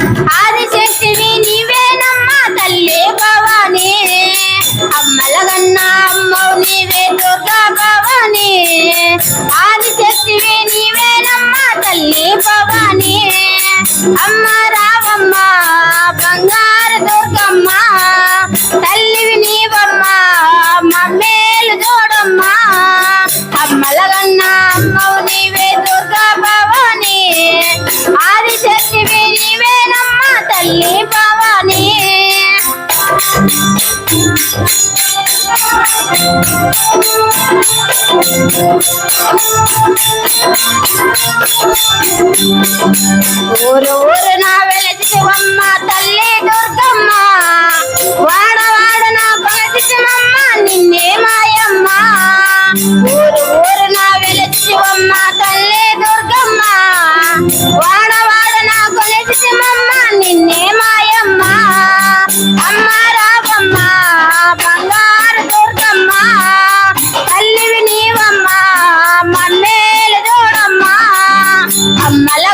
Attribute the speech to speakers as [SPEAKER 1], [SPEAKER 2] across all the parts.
[SPEAKER 1] ఆదిశక్తివి నీవేనమ్మా తల్లి భవాని. అమ్మలగన్న అమ్మవు నీవే దుర్గా భవాని. ఆదిశక్తివి నీవేనమ్మా తల్లి భవాని. అమ్మ రావమ్మ బంగారు దుర్గమ్మ. తల్లివి నీవమ్మ మమ్మేలు చూడమ్మా. అమ్మలగన్న అమ్మవు ఊరు ఊరు నా వెలచివమ్మ తల్లి దుర్గమ్మ. వాడ వాడ నా పగచివమ్మ నిన్నే మాయమ్మ. ఊరు ఊరు నా వెలచివమ్మ తల్లి దుర్గమ్మ.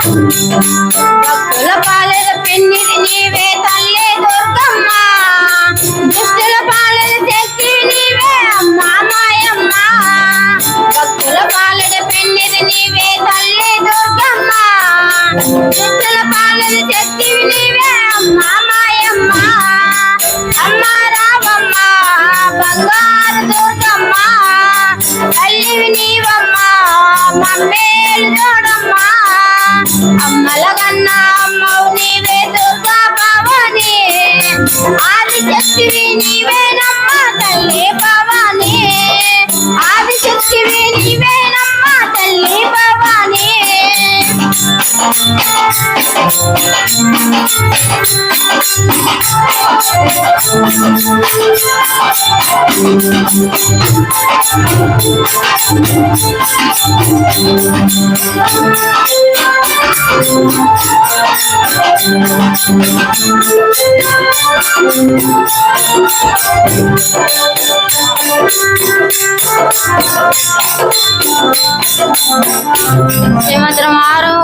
[SPEAKER 1] భక్తుల పాలెల పెన్నిది నీవే తల్లి దుర్గమ్మ. దుష్టుల శక్తి నీవే అమ్మ మాయమ్మ. భక్తుల పెన్నిది నీవే తల్లి దుర్గమ్మ. దుష్టుల శక్తి నీవే అమ్మ మాయమ్మ. అమ్మ బంగారు దుర్గమ్మ. తల్లివి నీవమ్మ మమ్మేలు చూడమ్మా అమ్మల కన్నా అమ్మవు నీవే దుర్గా భవాని. నీవే నమ్మ తల్లే భవాని. Jangan terlalu